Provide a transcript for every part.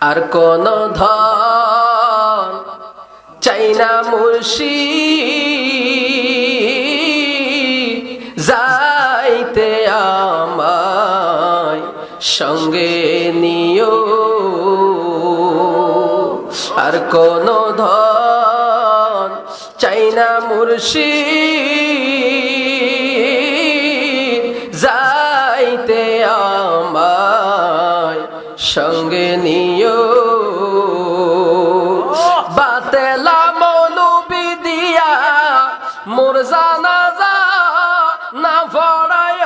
আর কোন ধন চাই না মুর্শি যাইতে আমায় সঙ্গে নিও। আর কোন ধন চাই না মুর্শি না পড়ায়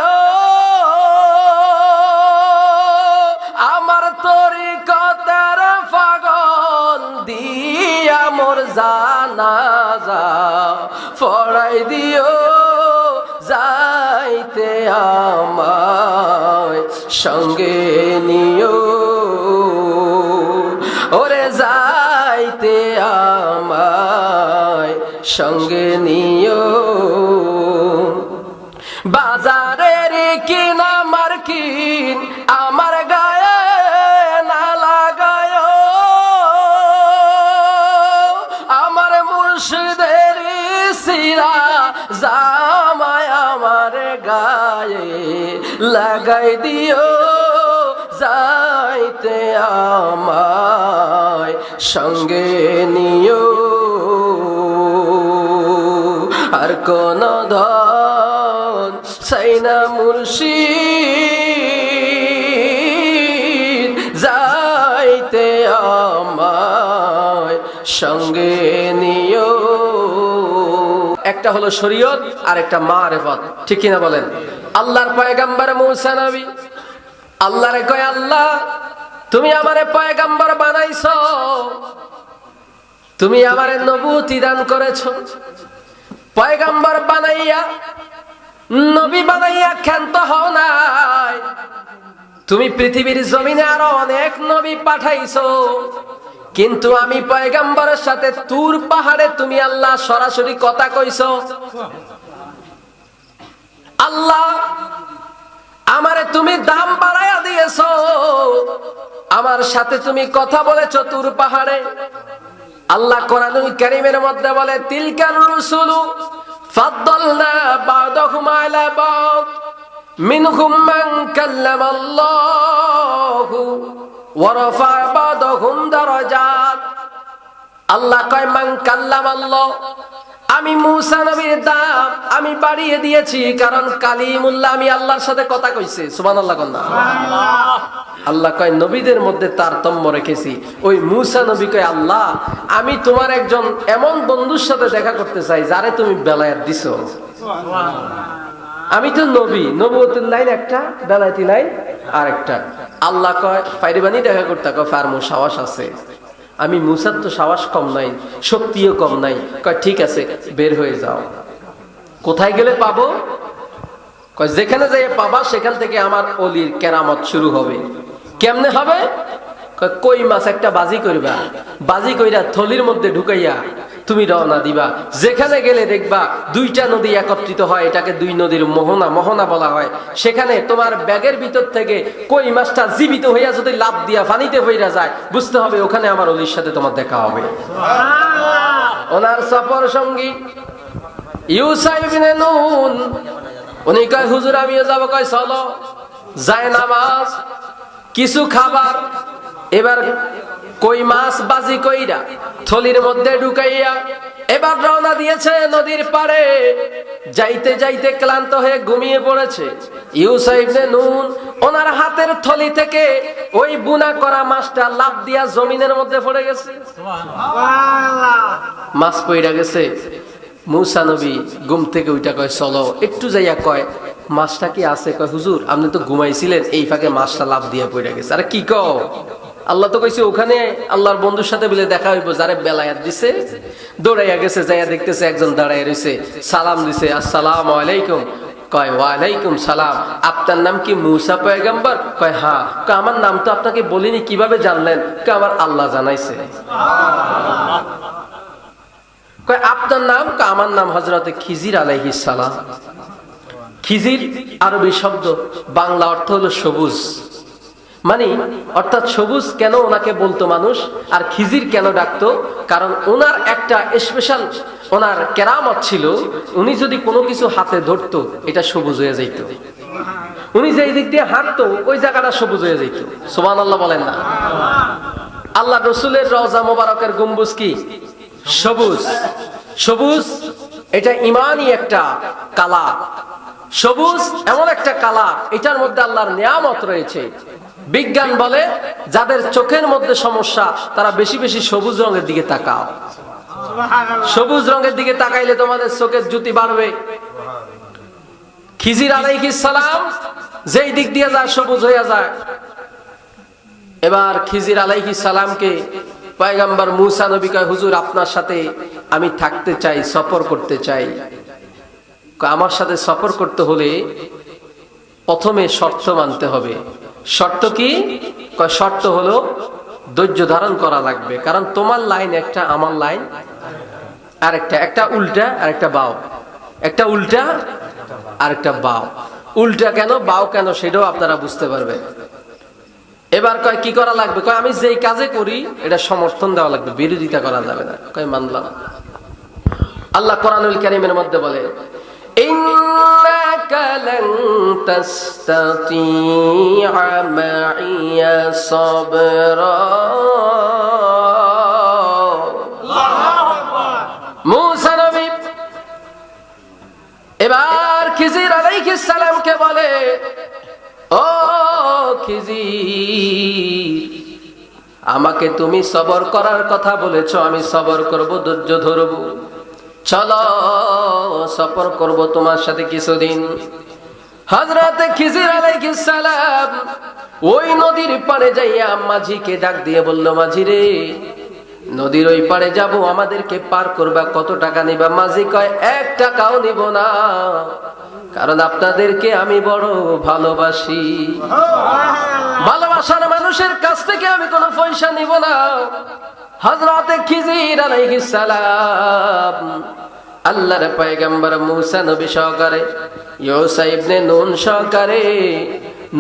আমার তরিকতের পাগল দিয়া মোর জানাজা পড়াই দিও, যাইতে আমায় সঙ্গে নিও। ওরে যাইতে আমায় সঙ্গে গায়ে লাগাই দিও যাইতে আমায় সঙ্গে নিও। আর কোন ধন সাইনা মুর্শি একটা হলো শরীয়ত আর একটা মারেফত। ঠিক কিনা বলেন? আল্লাহর পয়গাম্বার মৌসা আল্লাহরে কয়, আল্লাহ, তুমি আমারে পয়গাম্বার বানাইছো। তুমি আমারে নবুতি দান করেছ। পয়গাম্বার বানাইয়া, নবী বানাইয়া ক্ষান্ত হও নাই। তুমি পৃথিবীর জমিনে আরও অনেক নবী পাঠাইছো। কিন্তু আমি পয়গাম্বরের সাথে তুর পাহাড়ে তুমি আল্লাহ সরাসরি কথা কইছো। আল্লাহ, আমারে তুমি দাম বাড়াইয়া দিয়েছ। আমার সাথে তুমি কথা বলেছ তুর পাহাড়ে। আল্লাহ কোরআনুল কারীমের মধ্যে বলে তিলকার রুসুলু ফাদ্দালনা বা'দাহুম আলা বা'দ, মিনহুম মান কাল্লামাল্লাহু। বা'দাহুম দারাজাত। আল্লাহ কয় মান কাল্লামাল্লাহ আমি মুসা নবীর দাম আমি বাড়িয়ে দিয়েছি কারণ কালিমুল্লাহ আমি আল্লাহর সাথে কথা কইছে। সুবহানাল্লাহ কন্যা আল্লাহ কয় নবীদের মধ্যে তারতম্য রেখেছি। ওই মুসা নবী কয় আল্লাহ আমি তোমার একজন এমন বন্ধুর সাথে দেখা করতে চাই যারে তুমি বেলায়াত দিছো। আমি তো নবী নবুয়তের লাইন একটা বেলায়েতি লাইন আর একটা আল্লাহ কয় পাইরিবানি দেখা করতে কয় ফার্মো সাহস আছে। আমি মুসার তো সাহস কম নাই, শক্তিও কম নাই। কয়, ঠিক আছে, বের হয়ে যাও। কোথায় গেলে পাবো? যেখানে যাই পাবা, সেখান থেকে আমার অলির কেরামত শুরু হবে। কেমনে হবে? কই মাছ একটা বাজি করবা? বাজি কইরা থলির মধ্যে ঢুকাইয়া তুমি রওনা দিবা। যেখানে গেলে দেখবা দুইটা নদী একত্রিত হয় এটাকে দুই নদীর মোহনা মোহনা বলা হয়। সেখানে তোমার ব্যাগের ভিতর থেকে কই মাছটা জীবিত হইয়া যদি লাভ দিয়া পানিতে হইরা যায় বুঝতে হবে ওখানে আমার অলির সাথে তোমার দেখা হবে। ওনার সফর সঙ্গী ইউসাইবিনে নুন। উনি কয় হুজুর আমিও যাব। কয় চলো। যায় নামাজ কিছু খাবার। এবার কই মাছ বাজি কইরা থলির মধ্যে ঢুকাইয়া এবার রওনা দিয়েছে নদীর পারে যাইতে যাইতে ক্লান্ত হয়ে ঘুমিয়ে পড়েছে। ইউসাইবনে নুন ওনার হাতের থলি থেকে ওই বুনা করা মাছটা লাভ দিয়া জমিনের মধ্যে পড়ে গেছে। মাছ পইরা গেছে। মুসা নবী ঘুম থেকে ওইটা কয় চলো। একটু যাইয়া কয় মাছটা কি আছে? কয় হুজুর আপনি তো ঘুমাইছিলেন। এই ফাঁকে মাছটা লাভ দিয়া পড়ে গেছে। আরে কি কও? আল্লাহ তো কইছে, ওখানে আল্লাহর বন্ধুর সাথে বলে দেখা হইব, যারে বেলায়াত দিছে, দৌড়াইয়া গেছে, যাইয়া দেখতেছে একজন দাঁড়াইয়া রয়েছে সালাম দিছে, আসসালাম আলাইকুম। কয়, ওয়ালাইকুম সালাম। আপনার নাম কি মুসা পয়গাম্বর? কয় হ্যাঁ আমার নাম তো আপনাকে বলিনি, কীভাবে জানলেন? কয়, আমার আল্লাহ জানাইছে। আপনার নাম? কয়, আমার নাম হজরতে খিজির আলাইহিস সালাম। খিজির আরবি শব্দ, বাংলা অর্থ হলো সবুজ। মানে অর্থাৎ সবুজ কেন ওনাকে বলতো মানুষ আর খিজির কেন ডাকতো? কারণ ওনার একটা স্পেশাল ওনার কেরামত ছিল, উনি যদি কোনো কিছু হাতে ধরতো, এটা সবুজ হয়ে যাইত। উনি যে দিক দিয়ে হাঁটতো, ওই জায়গাটা সবুজ হয়ে যাইত। সোমান আল্লাহ বলেন না। আল্লাহ রসুলের রওজা মোবারকের গম্বুজ কি? সবুজ। সবুজ, এটা ইমানই একটা কালা সবুজ, এমন একটা কালা এটার মধ্যে আল্লাহর নিয়ামত রয়েছে। বিজ্ঞান বলে যাদের চোখের মধ্যে সমস্যা তারা বেশি বেশি সবুজ রঙের দিকে তাকাও। সবুজ রঙের দিকে তাকাইলে তোমাদের চোখের জুতি বাড়বে। খিজির আলাইহিস সালাম যেই দিক দিয়ে যায় সবুজ হইয়া যায়। এবার খিজির আলাইহি সালামকে পয়গাম্বার মুসা নবী কয় হুজুর আপনার সাথে আমি থাকতে চাই সফর করতে চাই। আমার সাথে সফর করতে হলে প্রথমে শর্ত মানতে হবে। শর্ত কি? শর্ত হলো ধৈর্য ধারণ করা লাগবে। কারণ তোমার লাইন একটা, আমার লাইন আর একটা একটা উল্টা আর একটা বাও। একটা উল্টা আর একটা বাও। উল্টা কেন, বাও কেন, সেটাও আপনারা বুঝতে পারবেন। এবার কয়, কি করা লাগবে? কয়, আমি যেই কাজে করি, এটা সমর্থন দেওয়া লাগবে। বিরোধিতা করা যাবে না। কয়, মানলাম। আল্লাহ কোরআনুল কারীমের মধ্যে বলে إنك لن تستطيع معي صبرا মুসা নবী এবার খিজির আলাইহিস সালামকে বলে ও খিজির আমাকে তুমি সবর করার কথা বলেছ আমি সবর করব ধৈর্য ধরব চলো সফর করব তোমার সাথে কিছুদিন। হজরতে খিজির ওই নদীর পাড়ে যাইয়া মাঝিকে ডাক দিয়ে বলল, মাঝি রে, নদীর ওই পাড়ে যাব, আমাদেরকে পার করবা কত টাকা নিবা? মাঝি কয়, এক টাকাও নিব না, কারণ আপনাদেরকে আমি বড় ভালোবাসি। ভালোবাসার মানুষের কাছ থেকে আমি কোনো পয়সা নিব না। হজরতে খিজির আলাইহিস সালাম আল্লাহর পয়গম্বর মুসা নবী সহকারে, ইউসা ইবনে নুন সহকারে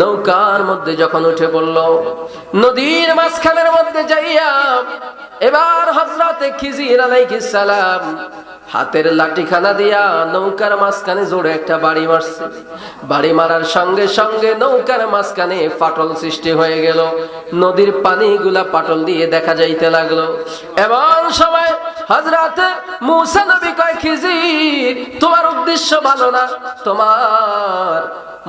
নৌকার মধ্যে যখন উঠে পড়ল, নদীর মাঝখানের মধ্যে যাইয়া এবার হজরতে খিজির আলাইহিস সালাম হাতের লাঠিখানা দিয়া নৌকার মাঝখানে জোরে একটা বাড়ি মারছে। বাড়ি মারার সঙ্গে সঙ্গে নৌকার মাঝখানে ফাটল সৃষ্টি হয়ে গেল। নদীর পানিগুলা পাটল দিয়ে দেখা যাইতে লাগল। এমন সময় হজরত মুসা নবী কয়, খিজির, তোমার উদ্দেশ্য ভালো না। তোমার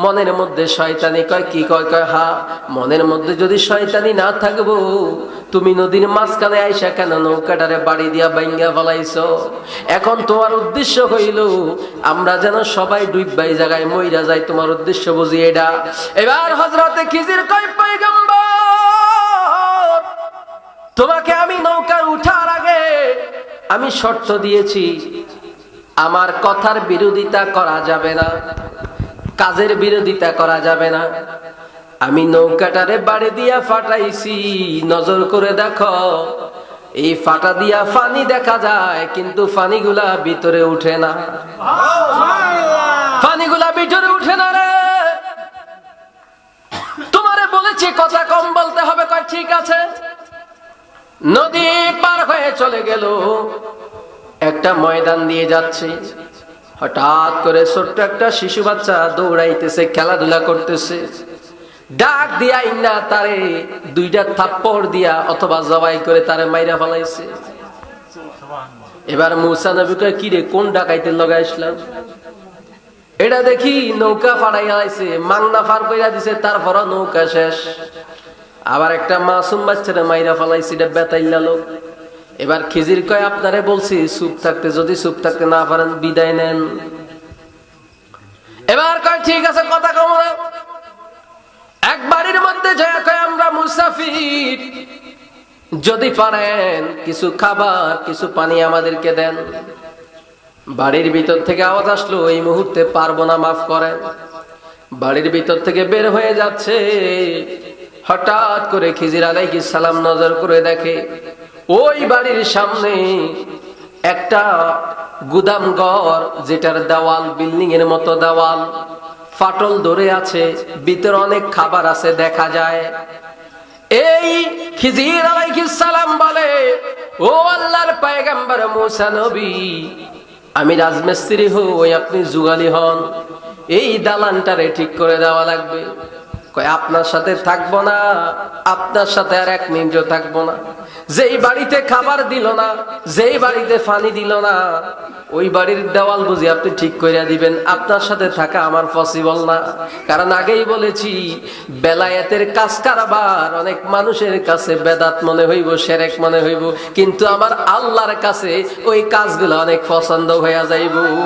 মনের মধ্যে শয়তানি কয়, কি কয় কয়, হা? মনের মধ্যে যদি শয়তানি না থাকব, তুমি নদীর মাঝখানে আইসা কেন নৌকাটারে বাড়ি দিয়া বাইঙ্গা ফলাইছো? এখন তোমার উদ্দেশ্য হইল, আমরা যেন সবাই ডুববাই জায়গায় মইরা যাই, তোমার উদ্দেশ্য বুঝি এটা। এবার হজরতে খিজির কয়, পয়গম্বর, তোমাকে আমি নৌকা উঠার আগে আমি শর্ত দিয়েছি, আমার কথার বিরোধিতা করা যাবে না। কাজের বিরোধিতা করা যাবে না। আমি নৌকাটারে বাড়ি দিয়া ফাটাইছি নজর করে দেখো এই ফাটা দিয়া ফানি দেখা যায় কিন্তু ফানিগুলা ভিতরে উঠে না। ফানিগুলা ভিতরে উঠে না রে। তোমারে বলেছি কথা কম বলতে হবে কয় ঠিক আছে? নদী পার হয়ে চলে গেল। একটা ময়দান দিয়ে যাচ্ছে। হঠাৎ করে ছোট্ট একটা শিশু বাচ্চা দৌড়াইতেছে, খেলাধুলা করতেছে। ডাক দিয়া ইন্না তারে দুইটা থাপ্পড় দিয়া অথবা জবাই করে তারে মাইরা ফলাইছে। এবার মুসা নবী কয় কিরে কোন ডাকাইতে লগাইছিলাম এটা দেখি নৌকা ফাড়াইয়া আইছে, মাংনা ফার কইরা দিছে তারপর নৌকা শেষ। আবার একটা মাসুম বাচ্চারে মাইরা ফলাইছে, এটা বেতাইলা লোক। এবার খিজির কয়, আপনারে বলছি, চুপ থাকতে, যদি চুপ থাকতে না পারেন, বিদায় নেন। এবার কয়, ঠিক আছে, কথা কম এক বাড়ির মধ্যে যায় কয়, আমরা মুসাফির। যদি পারেন, কিছু খাবার, কিছু পানি আমাদেরকে দেন। বাড়ির ভিতর থেকে আওয়াজ আসলো, এই মুহূর্তে পারব না, মাফ করেন। বাড়ির ভিতর থেকে বের হয়ে যাচ্ছে। হঠাৎ করে খিজির আলাইকি সালাম নজর করে দেখে ওই বাড়ির সামনে একটা গুদাম ঘর যেটার দেওয়াল বিল্ডিং এর মতো দেওয়াল। ফাটল ধরে আছে, ভিতরে অনেক খাবার আছে, দেখা যায়। এই খিজির সালাম বলে, ও আল্লাহর নবী, আমি রাজমিস্ত্রি হই, আপনি জুগালি হন। এই দালানটারে ঠিক করে দেওয়া লাগবে। আপনার সাথে থাকব না, আপনার সাথে আর এক মিনিটও থাকব না। যেই বাড়িতে খাবার দিল না, যেই বাড়িতে পানি দিল না, ওই বাড়ির দেওয়াল বুঝি আপনি ঠিক করে দিবেন, আপনার সাথে থাকা আমার পসিবল না। কারণ আগেই বলেছি, বেলায়েতের কাজ কারবার, অনেক মানুষের কাছে বেদাত মনে হইব, সেরেক মনে হইব, কিন্তু আমার আল্লাহর কাছে ওই কাজগুলো অনেক পছন্দ হইয়া যাইব। এই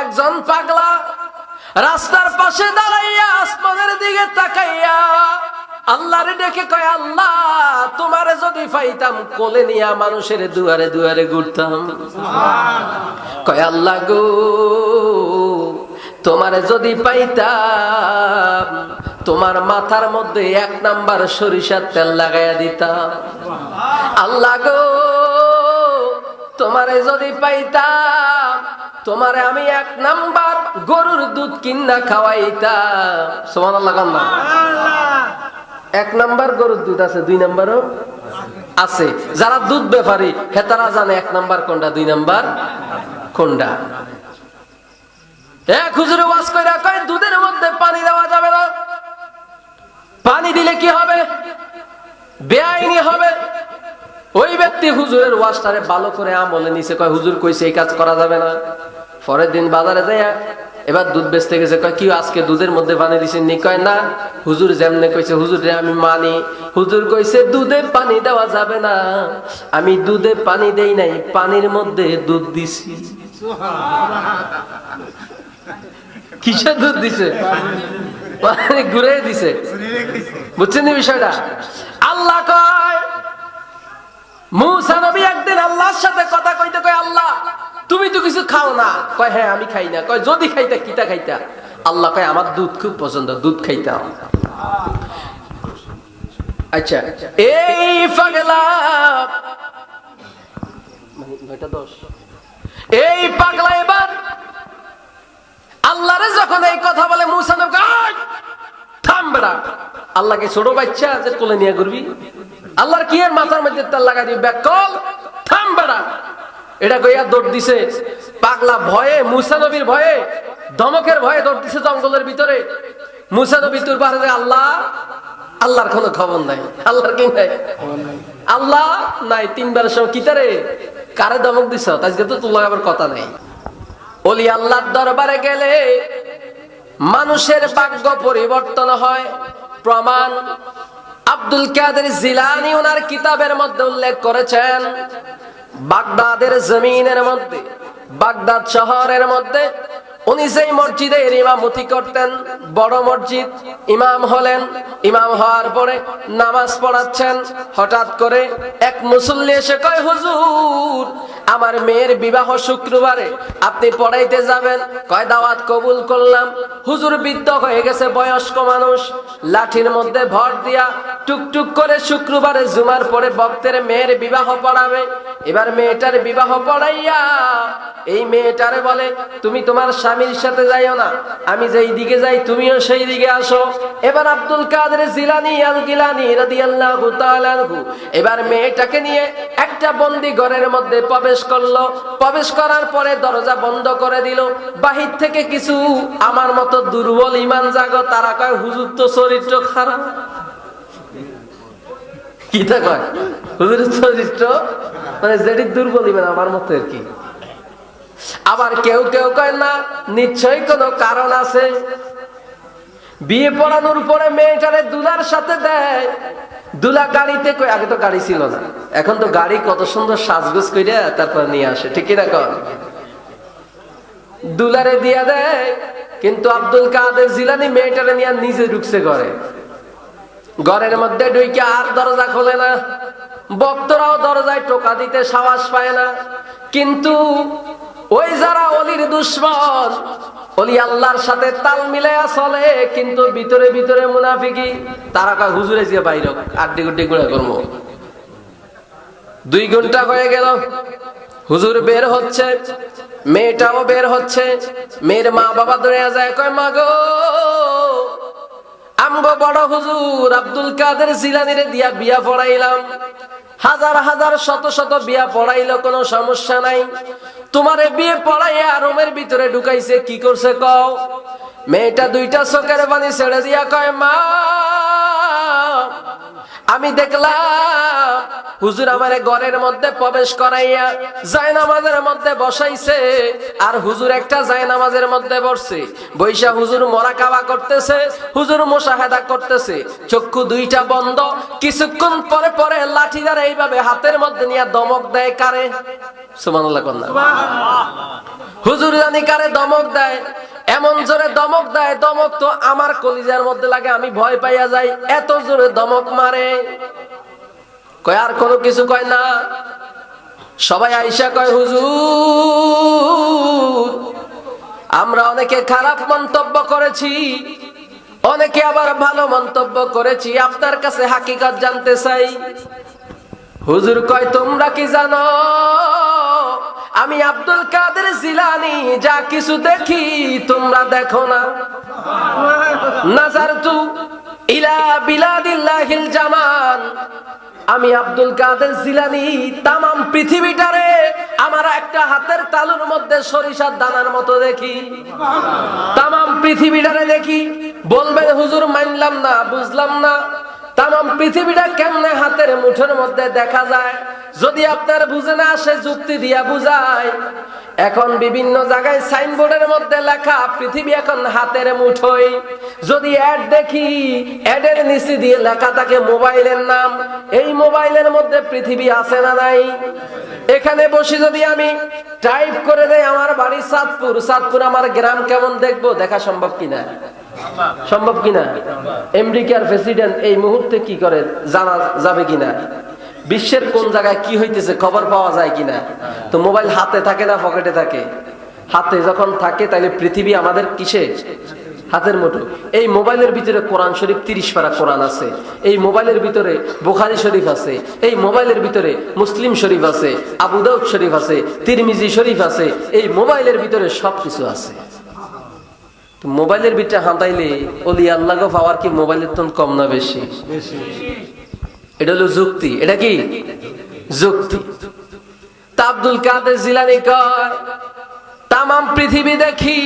একজন পাগলা রাস্তার পাশে দাঁড়াইয়া আসমানের দিকে তাকাইয়া আল্লাহরে ডেকে কয় আল্লাহ তোমারে যদি পাইতাম কোলে নিয়া মানুষের দুয়ারে দুয়ারে ঘুরতাম। কয় আল্লাহ গো তোমারে যদি পাইতাম তোমার মাথার মধ্যে এক নাম্বার সরিষার তেল লাগাইয়া দিতাম। আল্লাহ গো তোমারে যদি পাইতাম তোমারে আমি এক নাম্বার গরুর দুধ কিনা খাওয়াইতাম। সমান আল্লাহ এক নাম্বার গরুর দুধ আছে দুই নাম্বারও আছে। যারা দুধ ব্যাপারী হেতারা জানে এক নাম্বার কোনটা দুই নাম্বার কোনটা। এক হুজুরে ওয়াজ কইরা কয় দুধের মধ্যে পানি দেওয়া যাবে না। পানি দিলে কি হবে? বেআইনি হবে। ওই ব্যক্তি হুজুরের ওয়াজটারে ভালো করে আমলে নিছে কয় হুজুর কইছে এই কাজ করা যাবে না। পরের দিন বাজারে যাইয়া এবার দুধ বেচতে গেছে কয় কি আজকে দুধের মধ্যে পানি দিছেন নি? কয় না হুজুর যেমনে কইছে হুজুর রে আমি মানি। হুজুর কইছে দুধে পানি দেওয়া যাবে না। আমি দুধে পানি দেই নাই পানির মধ্যে দুধ দিছি। কিসের দুধ দিছে? পানি ঘুরে দিছে। বুঝছেন বিষয়টা? আল্লাহ কয় মুসা নবী একদিন আল্লাহর সাথে কথা কইতে কয় আল্লাহ তুমি তো কিছু খাও না। কয় হ্যাঁ আমি খাই না। কয় যদি খাইতা কিতা খাইতা? আল্লাহ কয় আমার দুধ খুব পছন্দ দুধ খাইতাম। আচ্ছা এই পাগলা এই পাগলা এবার আল্লাহরে যখন এই কথা বলে মুসা নবী কয়, "আয়, থাম বেড়া। আল্লাহকে ছোট বাচ্চা যে কোলে নিয়ে ঘুরবি। আল্লাহর কি এর মাথার মধ্যে তার লাগাই দিবি ব্যাকল থাম বেড়া। এটা কইয়া দৌড় দিছে। পাগলা ভয়ে, মুসা নবীর ভয়ে, ধমকের ভয়ে দৌড় দিছে জঙ্গলের ভিতরে। মুসা নবী তোর যে আল্লাহ, আল্লাহর কোনো খবর নাই। আল্লাহর কি নাই? আল্লাহ নাই তিনবার সময় কিতারে কারে ধমক দিছ? আজকে তো তোর লাগাবার কথা নাই। অলি আল্লাহর দরবারে গেলে মানুষের ভাগ্য পরিবর্তন হয়, প্রমাণ আব্দুল কাদের জিলানি ওনার কিতাবের মধ্যে উল্লেখ করেছেন বাগদাদের জমিনের মধ্যে বাগদাদ শহরের মধ্যে উনি সেই মসজিদের ইমামতি করতেন, বড় মসজিদ, ইমাম হলেন, ইমাম হওয়ার পরে নামাজ পড়াচ্ছেন, হঠাৎ করে এক মুসল্লি এসে কয়, হুজুর, আমার মেয়ের বিবাহ শুক্রবারে আপনি পড়াইতে যাবেন। কয়, দাওয়াত কবুল করলাম। হুজুর বৃদ্ধ হয়ে গেছে, বয়স্ক মানুষ, লাঠির মধ্যে ভর দিয়া টুকটুক করে শুক্রবারে জুমার পরে ভক্তের মেয়ের বিবাহ পড়াবে। এবার মেয়েটার বিবাহ পড়াইয়া এই মেয়েটারে বলে, তুমি তোমার স্বামীর সাথে যাইও না। আমি যেই দিকে যাই, তুমিও সেই দিকে আসো। এবার আব্দুল কাদের জিলানি আল গিলানি রাদিয়াল্লাহু তাআলা এবার মেয়েটাকে নিয়ে একটা বন্দি ঘরের মধ্যে প্রবেশ করল। প্রবেশ করার পরে দরজা বন্ধ করে দিল। বাহির থেকে কিছু আমার মতো দুর্বল ইমান জাগো, তারা কয়, হুজুর, তো চরিত্র খারাপ। কি তা কয়? হুজুরের চরিত্র? মানে যেটি দুর্বল ইমান, আমার মতো আর কি। আবার কেউ কেউ কয়, না, নিশ্চয়ই কোনো কারণ আছে। বিয়ে পড়ানোর পরে মেয়েটারে দুলার সাথে দেয়। দুলা গাড়িতে কই আগে তো গাড়ি ছিল না, এখন তো গাড়ি কত সুন্দর সাজগোজ করে তারপর নিয়ে আসে, ঠিক না কন? দুলারে দিয়া দেয়, কিন্তু আব্দুল কাদের জিলানি মেয়েটারে নিয়ে নিজে ঢুকছে ঘরে। ঘরের মধ্যে ঢুকে আর দরজা খোলে না বক্তরাও দরজায় টোকা দিতে সাহস পায় না। কিন্তু ওই যারা অলির দুশ্মন, অলি আল্লাহর সাথে তাল মিলাইয়া চলে, কিন্তু ভিতরে ভিতরে মুনাফিকি, তারা কয়, হুজুরে, যে বাইর আড্ডি গুড্ডি গুড়া করব। দুই ঘণ্টা হয়ে গেল, হুজুর বের হচ্ছে, মেয়েটাও বের হচ্ছে, মেয়ের মা বাবা ধরে যায়, কয়, মা গো, আমগো বড় হুজুর আব্দুল কাদের জিলানিরে দিয়া বিয়া পড়াইলাম। হাজার হাজার, শত শত বিয়া পড়াইলো, কোনো সমস্যা নাই। তোমারে বিয়ে পড়াইয়া রুমের ভিতরে ঢুকাইছে, কি করছে কও? মেয়েটা দুইটা চোখের পানি ছেড়ে দিয়া কয়, মা আমি দেখলাম হুজুর আমার ঘরের মধ্যে প্রবেশ করাইয়া জায়নামাজের মধ্যে বসাইছে আর হুজুর একটা জায়নামাজের মধ্যে বসছে। বৈশা হুজুর মরা কাবা করতেছে হুজুর মোশাহেদা করতেছে। চক্ষু দুইটা বন্ধ কিছুক্ষণ পরে পরে লাঠি দ্বারা এইভাবে হাতের মধ্যে নিয়ে দমক দেয় কারে? কন্যা। হুজুর জানি কারে দমক দেয়। এমন জোরে দমক দেয়, দমক তো আমার কলিজার মধ্যে লাগে, আমি ভয় পাইয়া যাই, এত জোরে দমক মারে। কয়, আর কোনো কিছু কয় না? সবাই আইসা কয়, হুজুর, আমরা অনেকে খারাপ মন্তব্য করেছি, অনেকে আবার ভালো মন্তব্য করেছি, আপনার কাছে হাকিকত জানতে চাই। হুজুর কয়, তোমরা কি জানো? আমি আব্দুল কাদের জিলানি, যা কিছু দেখি তোমরা দেখো না। নাজার তু ইলা বিলাদিল্লাহিল জামান। আমি আব্দুল কাদের জিলানি, তামাম পৃথিবীটারে আমার একটা হাতের তালুর মধ্যে সরিষার দানার মতো দেখি। তামাম পৃথিবীটারে দেখি। বলবেন হুজুর, মানলাম না, বুঝলাম না। তামাম পৃথিবীটা কেমনে হাতের মুঠোর মধ্যে দেখা যায়? যদি আপনার বুঝে না আসে, যুক্তি দিয়া বুঝায়। এখন বিভিন্ন জায়গায় সাইনবোর্ডের মধ্যে লেখা, পৃথিবী এখন হাতের মুঠোই। যদি অ্যাড দেখি, অ্যাডের নিচে দিয়ে লেখা থাকে, মোবাইলের নাম। এই মোবাইলের মধ্যে পৃথিবী আছে না নাই? এখানে বসে যদি আমি টাইপ করে দেই, আমার বাড়ি সাতপুর। সাতপুর, আমার গ্রাম কেমন দেখব? দেখা সম্ভব কিনা? সম্ভব কিনা? আমেরিকার প্রেসিডেন্ট এই মুহূর্তে কি করে জানা যাবে কিনা? বিশ্বের কোন জায়গায় কি হইতেছে খবর পাওয়া যায় কিনা? তো মোবাইল হাতে থাকে না, পকেটে থাকে? হাতে যখন থাকে তাহলে পৃথিবী আমাদের কিসে? হাতের মুঠো। এই মোবাইলের ভিতরে কোরআন শরীফ তিরিশ পারা কোরআন আছে। এই মোবাইলের ভিতরে বুখারি শরীফ আছে। এই মোবাইলের ভিতরে মুসলিম শরীফ আছে, আবু দাউদ শরীফ আছে, তিরমিজি শরীফ আছে। এই মোবাইলের ভিতরে সবকিছু আছে। তো মোবাইলের ভিতরে হাঁটাইলে অলি আল্লাহ পাওয়ার কি মোবাইলের তো কম না বেশি? এটা হলো যুক্তি। এটা কি? যুক্তি। আব্দুল কাদের জিলানি কয়, তামাম পৃথিবী দেখি,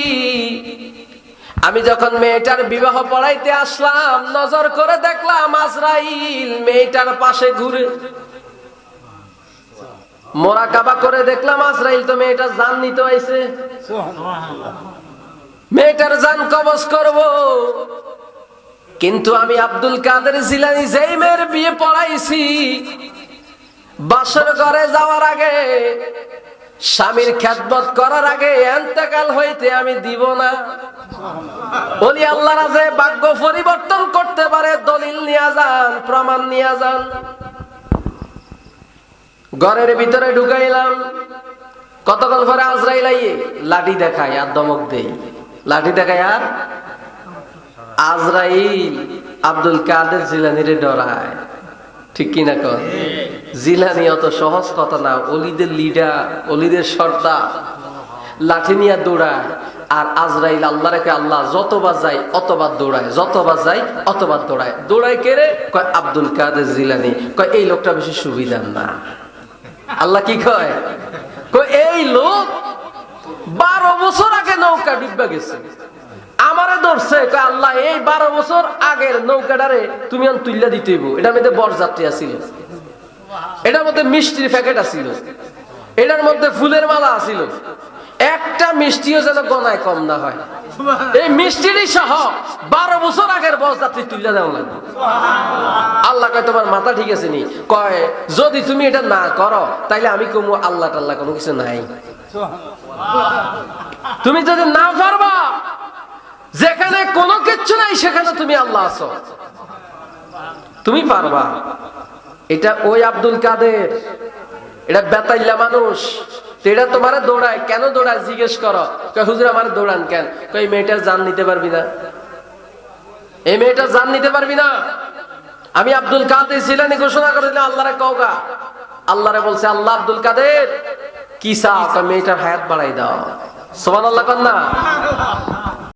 আমি যখন মেয়েটার বিবাহ পড়াইতে আসলাম, নজর করে দেখলাম আজরাইল মেয়েটার পাশে ঘুরে। মোরা কাবা করে দেখলাম আজরাইল তো মেয়েটা জান নিতে আইছে। মেয়েটার জান কবজ করব। কিন্তু আমি আব্দুল কাদের জিলানি যেই মেয়ের বিয়ে পড়াইছি, বাসর ঘরে যাওয়ার আগে, স্বামীর খ্যাতবত করার আগে এন্তেকাল হইতে আমি দিব না। বলি, আল্লাহরা যে ভাগ্য পরিবর্তন করতে পারে, দলিল নিয়ে যান, প্রমাণ নিয়ে যান। ঘরের ভিতরে ঢুকাইলাম। কতক্ষণ পরে আজরাইল আইয়ে, লাঠি দেখায় আর দমক দেই লাঠি দেখায় আর আজরাইল আব্দুল কাদের জিলানিরে ডরায়। ঠিক কিনা কর জিলানি অত সহজ কথা না, অলিদের লিডার, অলিদের সর্দা লাঠি নিয়ে দৌড়ায়, আর আজরাইল আল্লাহ রেখে আল্লাহ যতবার যায় অতবার দৌড়ায়, যতবার যায় অতবার দৌড়ায়। দৌড়ায় কেড়ে কয় আব্দুল কাদের জিলানি। কয় এই লোকটা বেশি সুবিধার না। আল্লাহ কি কয়? কয় এই লোক বারো বছর আগে নৌকা ডুববা গেছে। আমারে ধরছে আল্লাহ, এই বারো বছর আগের নৌকাটারে তুমি আন তুললা দিতে এটার মধ্যে বরযাত্রী আছিল। এটার মধ্যে মিষ্টির প্যাকেট আছিল। এটার মধ্যে ফুলের মালা আছিল। একটা মিষ্টিও যেন গনায় কম না হয়। এই মিষ্টিরই সহ বারো বছর আগের বরযাত্রী তুল্লা দেওয়া লাগবে। আল্লাহ কয়, তোমার মাথা ঠিক আছে নি? কয়, যদি তুমি এটা না করো, তাইলে আমি কমু আল্লাহ টাল্লাহ কোনো কিছু নাই। তুমি যদি না পারবা যেখানে কোনো কিচ্ছু নাই, সেখানে তুমি আল্লাহ আছো। তুমি পারবা। এটা ওই আব্দুল কাদের। এটা বেতাইল্লা মানুষ। এটা তোমার দৌড়ায়। কেন দৌড়ায়? জিজ্ঞেস করো। হুজুর, আমার দৌড়ান কেন? এই মেয়েটার জান নিতে পারবি না। এই মেয়েটার জান নিতে পারবি না? আমি আব্দুল কাদের জিলানি ঘোষণা করে দিলাম, আল্লাহরে কওগা আল্লাহরে বলছে, আল্লাহ আব্দুল কাদের? কি চাও? মেয়েটার হায়াত বাড়াই দাও। সোমান আল্লাহ কন্যা।